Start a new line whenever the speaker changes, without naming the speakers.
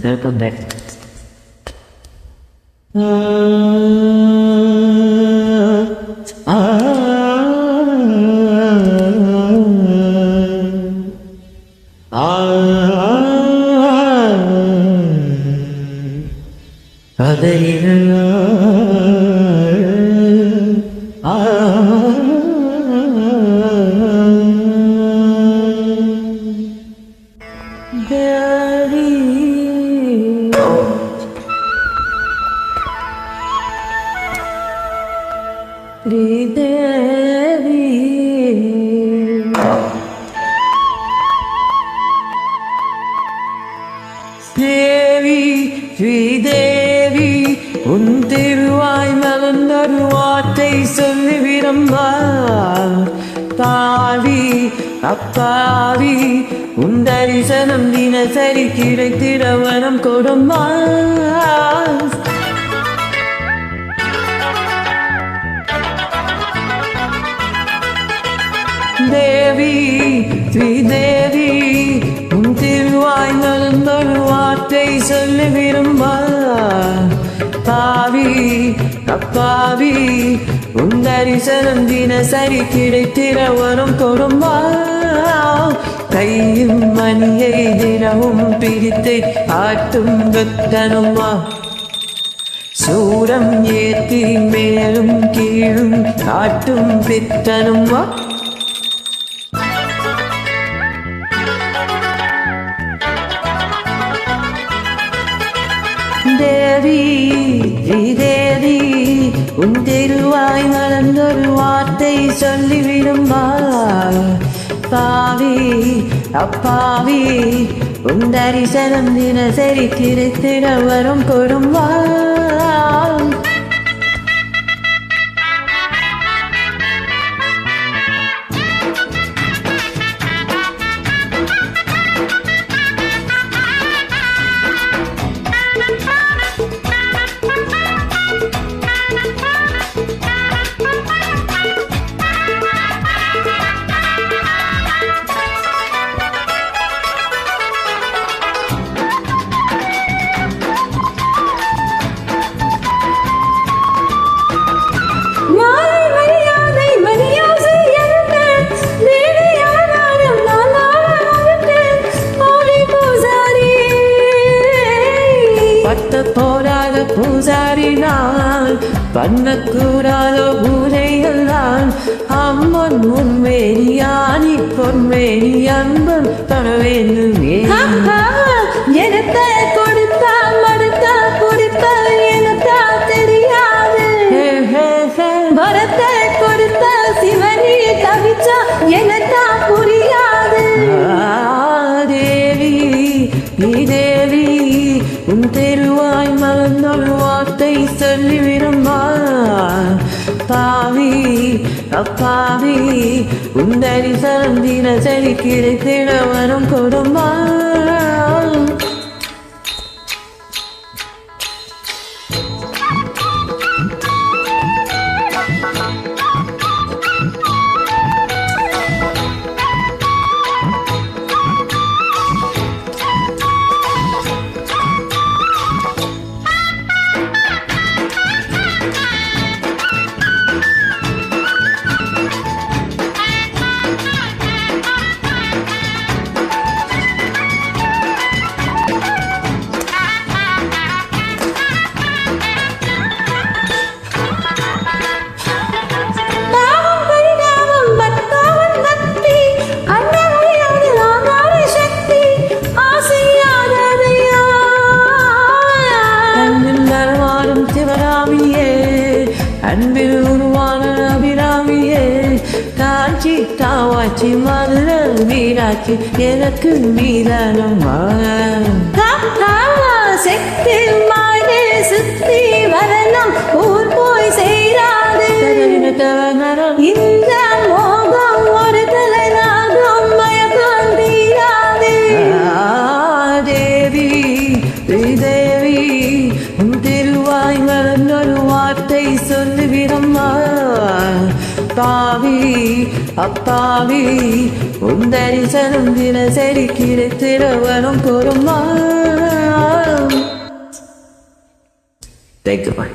Welcome back.
தேவி வார்த்தை சொல்லிவிடம்பா பாவி அப்பாவி உன் தரிசனம் தினசரி கிடைத்திட வரம் கொடுமா தேவி ஸ்ரீதேவி உன் திருவாய் நலந்தொரு வார்த்தை சொல்லி விரும்பா பாவி அப்பாவி உன் தரிசனம் தினசரி கிடைத்திட வரும் கொடும்பா கையும் மணியை தினமும் பிடித்து ஆட்டும் வெத்தனுமா சூரம் ஏத்தி மேலும் கீழும் காட்டும் பித்தனுமா? தேவி வார்த்தை பாவி அப்பாவி உன் தரிசனம் தினசரி கிடைத்திட வரும்
கொடும்பாள் நான்
பண்ணக்கூடாத பூஜைகள் அம்மன் உண்மேனி உண்மேனியானி பொன்மேனி அன்பன் தர வேண்டுமே சொல்லி சொல்லிவிடுமா பாவி அப்பாவி உன் தரிசனம் தினசரி கிடைத்திட வரும் கொடுமா அன்பில் உருவான அபிராமியே காட்சி காவாட்சி மதுர மீனாட்சி எனக்கு மீதானம்மா
சக்தி மாயே சுத்தி வரணும் ஊர் போய் சேராது. இந்த
அப்பாவி அப்பாவி உந்தரிசனும் தினசரி கிடைத்திரவனும் பொறுமா தேங்க்யூ பாய்